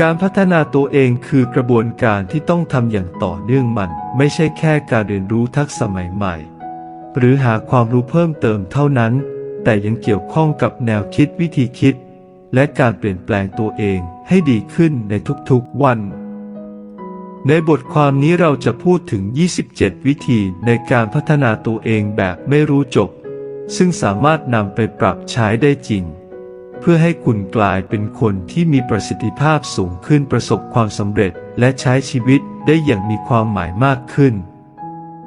การพัฒนาตัวเองคือกระบวนการที่ต้องทำอย่างต่อเนื่องมัน ไม่ใช่แค่การเรียนรู้ทักษะใหม่ ๆ หรือหาความรู้เพิ่มเติมเท่านั้น แต่ยังเกี่ยวข้องกับแนวคิดวิธีคิด และการเปลี่ยนแปลงตัวเองให้ดีขึ้นในทุกๆวัน ในบทความนี้เราจะพูดถึง 27 วิธีในการพัฒนาตัวเองแบบไม่รู้จบ ซึ่งสามารถนำไปปรับใช้ได้จริง เพื่อให้คุณกลายเป็นคนที่มีประสิทธิภาพสูงขึ้นประสบความสำเร็จและใช้ชีวิตได้อย่างมีความหมายมากขึ้น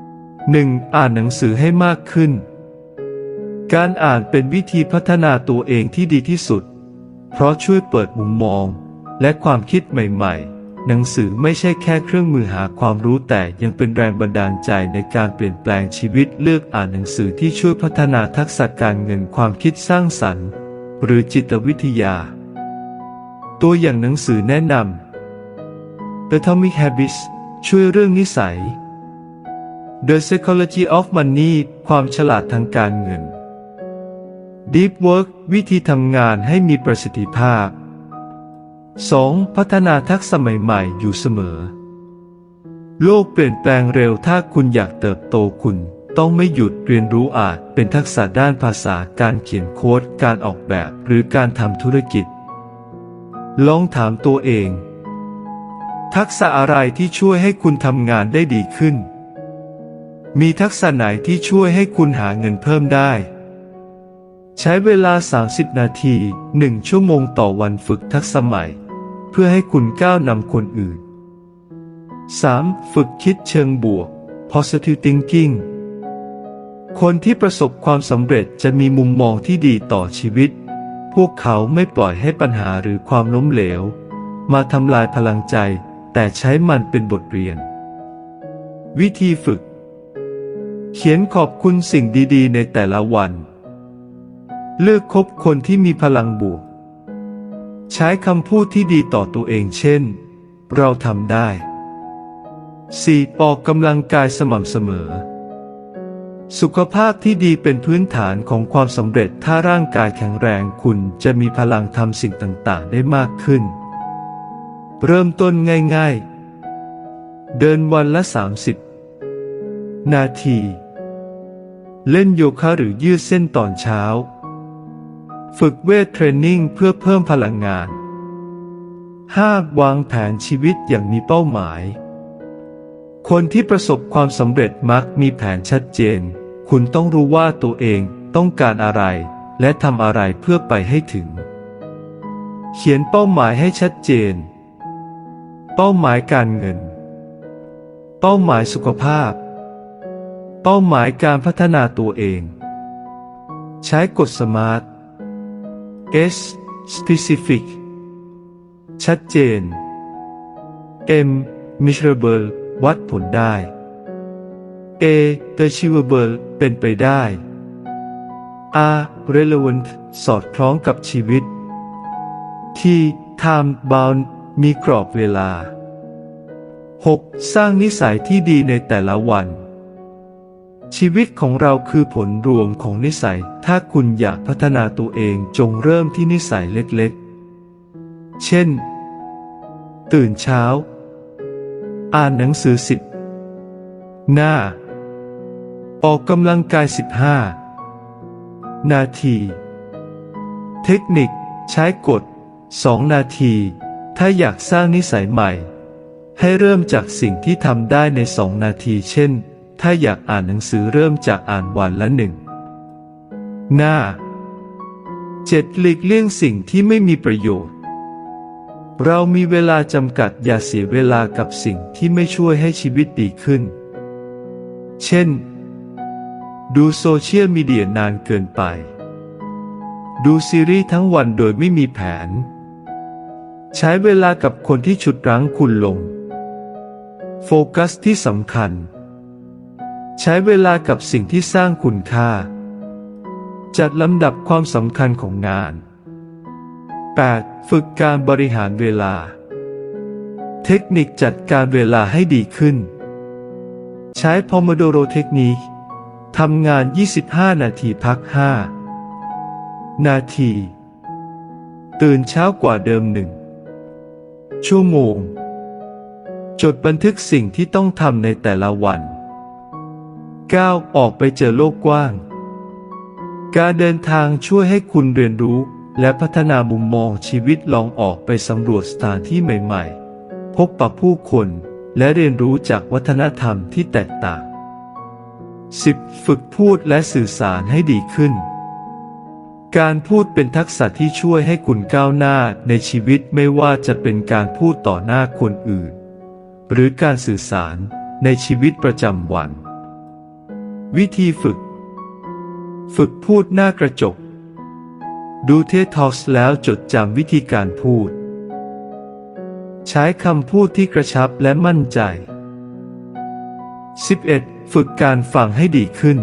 1. อ่านหนังสือให้มากขึ้น การอ่านเป็นวิธีพัฒนาตัวเองที่ดีที่สุด เพราะช่วยเปิดมุมมอง และความคิดใหม่ ๆ หนังสือไม่ใช่แค่เครื่องมือหาความรู้แต่ยังเป็นแรงบันดาลใจในการเปลี่ยนแปลงชีวิตเลือกอ่านหนังสือที่ช่วยพัฒนาทักษะการเงินความคิดสร้างสรรค์ หรือจิตวิทยา ตัวอย่างหนังสือแนะนำ The Atomic Habits ช่วยเรื่องนิสัย The Psychology of Money ความฉลาดทางการเงิน Deep Work วิธีทำงานให้มีประสิทธิภาพ 2. พัฒนาทักษะใหม่ๆอยู่เสมอ โลกเปลี่ยนแปลงเร็วถ้าคุณอยากเติบโตคุณ ต้องไม่หยุดเรียนรู้อาจเป็นทักษะด้านภาษาการเขียนโค้ด การออกแบบ หรือการทำธุรกิจ ลองถามตัวเอง ทักษะอะไรที่ช่วยให้คุณทำงานได้ดีขึ้น มีทักษะไหนที่ช่วยให้คุณหาเงินเพิ่มได้ ใช้เวลา 30 นาที 1 ชั่วโมงต่อวันฝึกทักษะใหม่ เพื่อให้คุณก้าวนำคนอื่น 3. ฝึกคิดเชิงบวก positive thinking คนที่ประสบความสำเร็จจะมีมุมมองที่ดีต่อชีวิต พวกเขาไม่ปล่อยให้ปัญหาหรือความล้มเหลว มาทำลายพลังใจ แต่ใช้มันเป็นบทเรียน วิธีฝึก เขียนขอบคุณสิ่งดีๆ ในแต่ละวัน เลือกคบคนที่มีพลังบวก ใช้คำพูดที่ดีต่อตัวเองเช่น เราทำได้ 4. ออกกำลังกายสม่ำเสมอ สุขภาพที่ดีเป็นพื้นฐานของความสำเร็จ ถ้าร่างกายแข็งแรงคุณจะมีพลังทำสิ่งต่างๆ ได้มากขึ้น เริ่มต้นง่าย ๆ เดินวันละ 30 นาที เล่นโยคะหรือยืดเส้นตอนเช้า ฝึกเวทเทรนนิ่งเพื่อเพิ่มพลังงาน 5. วางแผนชีวิตอย่างมีเป้าหมาย คนที่ประสบความสำเร็จมักมีแผนชัดเจน คุณต้องรู้ว่าตัวเองต้องการอะไร และทำอะไรเพื่อไปให้ถึง เขียนเป้าหมายให้ชัดเจน เป้าหมายการเงิน เป้าหมายสุขภาพ เป้าหมายการพัฒนาตัวเอง ใช้กดสมาร์ท S specific ชัดเจน M measurable วัดผลได้ A achievable เป็นไปได้ R relevant สอดคล้องกับชีวิต T time bound มีกรอบเวลา 6. สร้างนิสัยที่ดีในแต่ละวัน ชีวิตของเราคือผลรวมของนิสัย ถ้าคุณอยากพัฒนาตัวเองจงเริ่มที่นิสัยเล็กๆ เช่น ตื่นเช้า อ่านหนังสือสิบหน้า ออกกำลังกาย 15 นาที เทคนิคใช้กด2นาที ถ้าอยากสร้างนิสัยใหม่ ให้เริ่มจากสิ่งที่ทำได้ใน 2 นาที เช่น ถ้าอยากอ่านหนังสือเริ่มจากอ่านวันละหนึ่งหน้า 7. หลีกเลี่ยงสิ่งที่ไม่มีประโยชน์ เรามีเวลาจำกัดอย่าเสียเวลากับสิ่งที่ไม่ช่วยให้ชีวิตดีขึ้น เช่น ดูโซเชียลมีเดียนานเกินไป ดูซีรีส์ทั้งวันโดยไม่มีแผน ใช้เวลากับคนที่ฉุดรั้งคุณลง โฟกัสที่สำคัญ ใช้เวลากับสิ่งที่สร้างคุณค่า จัดลำดับความสำคัญของงาน 8. ฝึกการบริหารเวลา เทคนิคจัดการเวลาให้ดีขึ้น ใช้พอมโดโรเทคนิคทำงาน 25 นาทีพัก 5 นาที ตื่นเช้ากว่าเดิมหนึ่ง ชั่วโมง จดบันทึกสิ่งที่ต้องทำในแต่ละวัน 9. ออกไปเจอโลกกว้าง การเดินทางช่วยให้คุณเรียนรู้ และพัฒนามุมมองชีวิตลองออกไปสำรวจสถานที่ใหม่ๆ พบปะผู้คนและเรียนรู้จากวัฒนธรรมที่แตกต่าง 10. ฝึกพูดและสื่อสารให้ดีขึ้น การพูดเป็นทักษะที่ช่วยให้คุณก้าวหน้าในชีวิตไม่ว่าจะเป็นการพูดต่อหน้าคนอื่น หรือการสื่อสารในชีวิตประจำวัน วิธีฝึก ฝึกพูดหน้ากระจก ดูเททอสแล้วจดจำวิธีการพูด ใช้คำพูดที่กระชับและมั่นใจ 11. ฝึกการฟังให้ดีขึ้น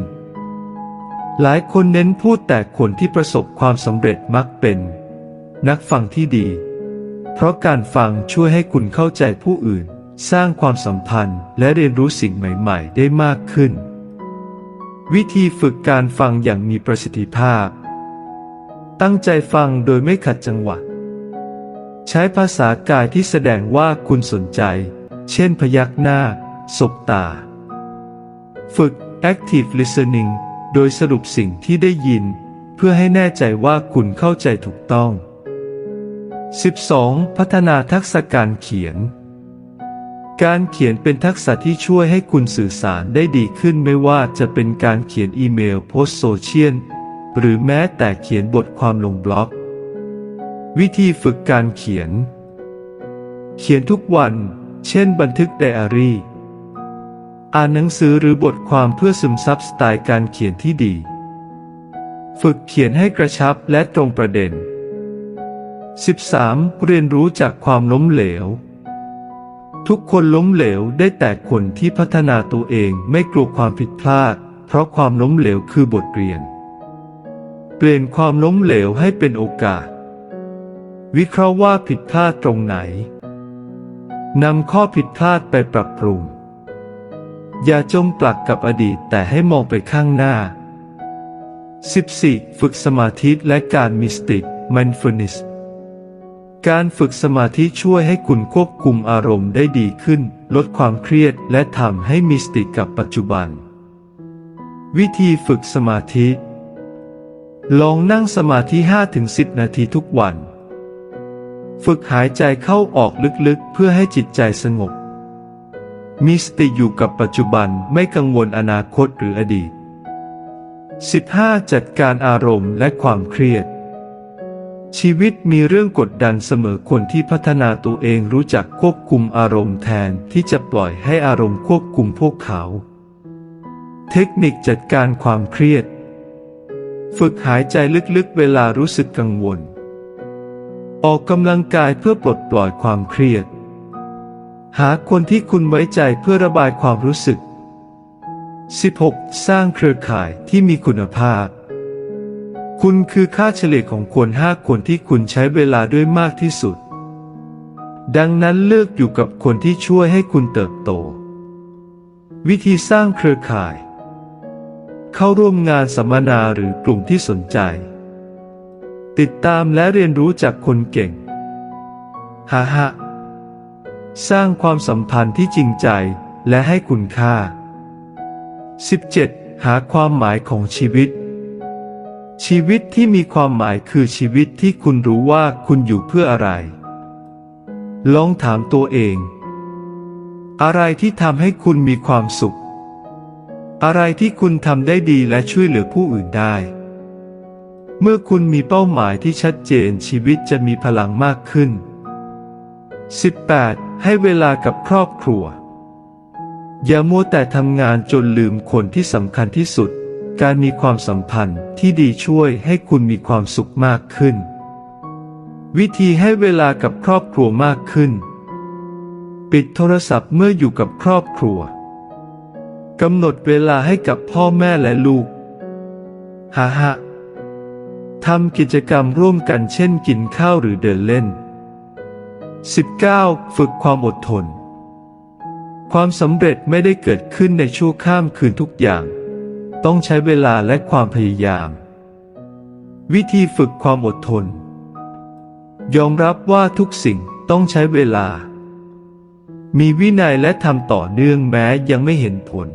หลายคนเน้นพูดแต่คนที่ประสบความสำเร็จมักเป็น นักฟังที่ดี เพราะการฟังช่วยให้คุณเข้าใจผู้อื่น สร้างความสัมพันธ์และเรียนรู้สิ่งใหม่ ๆ ได้มากขึ้น วิธีฝึกการฟังอย่างมีประสิทธิภาพ ตั้งใจฟังโดยไม่ขัดจังหวะ ใช้ภาษากายที่แสดงว่าคุณสนใจ เช่นพยักหน้า สบตา ฝึก active listening โดยสรุปสิ่งที่ได้ยิน เพื่อให้แน่ใจว่าคุณเข้าใจถูกต้อง 12. พัฒนาทักษะการเขียน การเขียนเป็นทักษะที่ช่วยให้คุณสื่อสารได้ดีขึ้นไม่ว่าจะเป็นการเขียนอีเมลโพสโซเชียล หรือแม้แต่เขียนบทความลงบล็อก วิธีฝึกการเขียน เขียนทุกวัน เช่นบันทึกไดอารี่ อ่านหนังสือหรือบทความเพื่อซึมซับสไตล์การเขียนที่ดี ฝึกเขียนให้กระชับและตรงประเด็น 13. เรียนรู้จากความล้มเหลว ทุกคนล้มเหลวได้แต่คนที่พัฒนาตัวเองไม่กลัวความผิดพลาด เพราะความล้มเหลวคือบทเรียน ปลี่ยนความล้มเหลวให้เป็นโอกาส วิเคราะห์ว่าผิดพลาดตรงไหนนำข้อผิดพลาดไปปรับปรุง อย่าจมปลักกับอดีตแต่ให้มองไปข้างหน้า 14. ฝึกสมาธิและการมีสติ mindfulness การฝึกสมาธิช่วยให้คุณควบคุมอารมณ์ได้ดีขึ้น ลดความเครียดและทำให้มีสติกับปัจจุบัน วิธีฝึกสมาธิ ลองนั่งสมาธิ 5-10 นาทีทุกวัน ฝึกหายใจเข้าออกลึกๆ เพื่อให้จิตใจสงบ มีสติอยู่กับปัจจุบันไม่กังวลอนาคตหรืออดีต 15. จัดการอารมณ์และความเครียด ชีวิตมีเรื่องกดดันเสมอคนที่พัฒนาตัวเองรู้จักควบคุมอารมณ์แทนที่จะปล่อยให้อารมณ์ควบคุมพวกเขา เทคนิคจัดการความเครียด ฝึกหายใจลึกๆ เวลารู้สึกกังวล ออกกำลังกายเพื่อปลดปล่อยความเครียด หาคนที่คุณไว้ใจเพื่อระบายความรู้สึก 16. สร้างเครือข่ายที่มีคุณภาพ คุณคือค่าเฉลี่ยของคนห้าคนที่คุณใช้เวลาด้วยมากที่สุด ดังนั้นเลือกอยู่กับคนที่ช่วยให้คุณเติบโต วิธีสร้างเครือข่าย เข้าร่วมงานสัมมนาหรือกลุ่มที่สนใจ ติดตามและเรียนรู้จากคนเก่งฮ่าฮะสร้างความสัมพันธ์ที่จริงใจและให้คุณค่า 17. หาความหมายของชีวิต ชีวิตที่มีความหมายคือชีวิตที่คุณรู้ว่าคุณอยู่เพื่ออะไร ลองถามตัวเอง อะไรที่ทำให้คุณมีความสุข อะไรที่คุณทำได้ดีและช่วยเหลือผู้อื่นได้ เมื่อคุณมีเป้าหมายที่ชัดเจนชีวิตจะมีพลังมากขึ้น 18. ให้เวลากับครอบครัว อย่ามัวแต่ทำงานจนลืมคนที่สำคัญที่สุด การมีความสัมพันธ์ที่ดีช่วยให้คุณมีความสุขมากขึ้น วิธีให้เวลากับครอบครัวมากขึ้น ปิดโทรศัพท์เมื่ออยู่กับครอบครัว กำหนดเวลาให้กับพ่อแม่และลูกฮ่าฮะทำกิจกรรมร่วมกันเช่นกินข้าวหรือเดินเล่น 19. ฝึกความอดทน ความสำเร็จไม่ได้เกิดขึ้นในชั่วข้ามคืนทุกอย่าง ต้องใช้เวลาและความพยายาม วิธีฝึกความอดทน ยอมรับว่าทุกสิ่งต้องใช้เวลา มีวินัยและทำต่อเนื่องแม้ยังไม่เห็นผล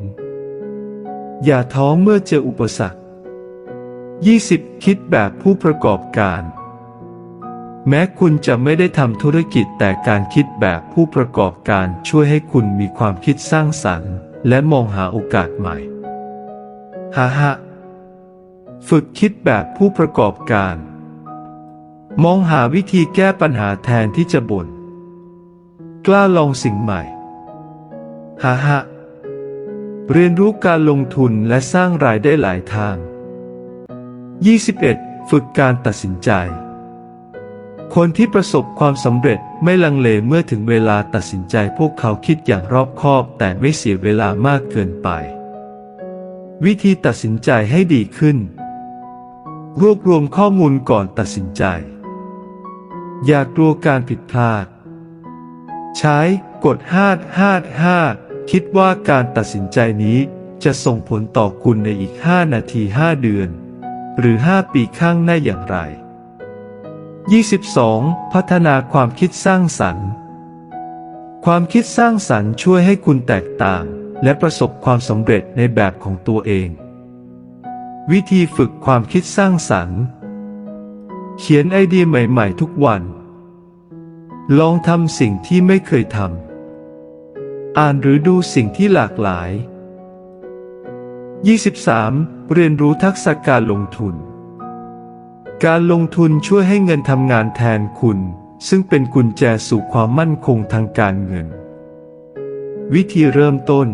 อย่าท้อเมื่อเจออุปสรรค 20 คิดแบบผู้ประกอบการ แม้คุณจะไม่ได้ทำธุรกิจแต่การคิดแบบผู้ประกอบการช่วยให้คุณมีความคิดสร้างสรรค์ และมองหาโอกาสใหม่ฮ่าฮะฝึกคิดแบบผู้ประกอบการ มองหาวิธีแก้ปัญหาแทนที่จะบ่น กล้าลองสิ่งใหม่ฮ่าฮะเรียนรู้การลงทุนและสร้างรายได้หลายทาง 21. ฝึกการตัดสินใจ คนที่ประสบความสำเร็จไม่ลังเลเมื่อถึงเวลาตัดสินใจพวกเขาคิดอย่างรอบคอบแต่ไม่เสียเวลามากเกินไป วิธีตัดสินใจให้ดีขึ้น รวบรวมข้อมูลก่อนตัดสินใจ อย่ากลัวการผิดพลาด ใช้กฎ5 5 5 คิดว่าการตัดสินใจนี้จะส่งผลต่อคุณในอีก 5 นาที 5 เดือน หรือ 5 ปีข้างหน้าอย่างไร 22. พัฒนาความคิดสร้างสรรค์ ความคิดสร้างสรรค์ช่วยให้คุณแตกต่าง และประสบความสำเร็จในแบบของตัวเอง วิธีฝึกความคิดสร้างสรรค์ เขียนไอเดียใหม่ ๆ ทุกวัน ลองทำสิ่งที่ไม่เคยทำ อ่านหรือดูสิ่งที่หลากหลาย 23. เรียนรู้ทักษะการลงทุน การลงทุนช่วยให้เงินทำงานแทนคุณ ซึ่งเป็นกุญแจสู่ความมั่นคงทางการเงิน วิธีเริ่มต้น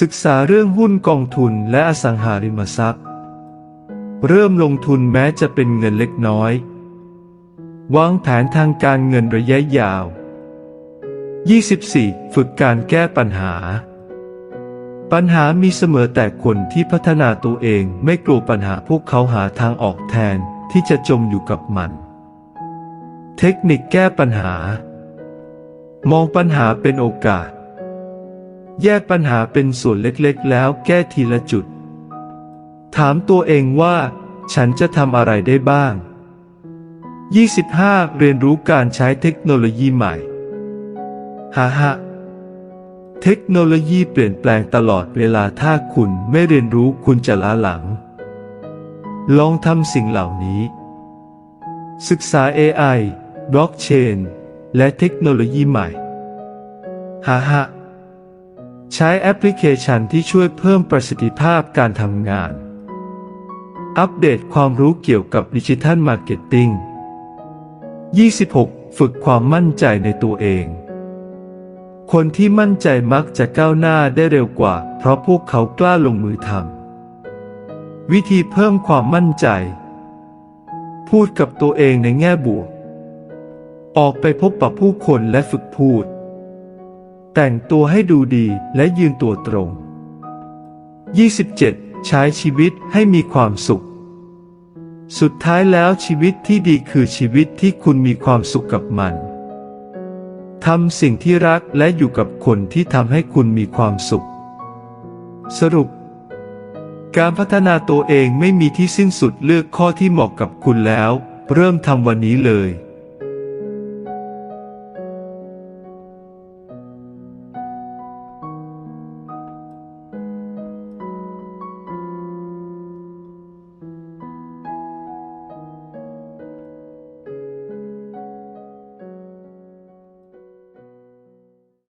ศึกษาเรื่องหุ้นกองทุนและอสังหาริมทรัพย์ เริ่มลงทุนแม้จะเป็นเงินเล็กน้อย วางแผนทางการเงินระยะยาว 24. ฝึกการแก้ปัญหา ปัญหามีเสมอแต่คนที่พัฒนาตัวเองไม่กลัวปัญหาพวกเขาหาทางออกแทนที่จะจมอยู่กับมัน เทคนิคแก้ปัญหา มองปัญหาเป็นโอกาส แยกปัญหาเป็นส่วนเล็กๆ แล้วแก้ทีละจุด ถามตัวเองว่า ฉันจะทำอะไรได้บ้าง 25. เรียนรู้การใช้เทคโนโลยีใหม่ฮ่าฮ่าเทคโนโลยีเปลี่ยนแปลงตลอดเวลาถ้าคุณไม่เรียนรู้คุณจะล้าหลัง ลองทำสิ่งเหล่านี้ ศึกษา AI บล็อกเชน และเทคโนโลยีใหม่ฮ่าฮ่าใช้แอปพลิเคชันที่ช่วยเพิ่มประสิทธิภาพการทำงาน อัปเดตความรู้เกี่ยวกับดิจิทัลมาร์เก็ตติ้ง 26. ฝึกความมั่นใจในตัวเอง คนที่มั่นใจมักจะก้าวหน้าได้เร็วกว่า เพราะพวกเขากล้าลงมือทำ วิธีเพิ่มความมั่นใจ พูดกับตัวเองในแง่บวก ออกไปพบปะผู้คนและฝึกพูด แต่งตัวให้ดูดีและยืนตัวตรง 27. ใช้ชีวิตให้มีความสุข สุดท้ายแล้วชีวิตที่ดีคือชีวิตที่คุณมีความสุขกับมัน ทำสิ่งที่รักและอยู่กับคนที่ทำให้คุณมีความสุข สรุป การพัฒนาตัวเองไม่มีที่สิ้นสุดเลือกข้อที่เหมาะกับคุณแล้ว เริ่มทำวันนี้เลย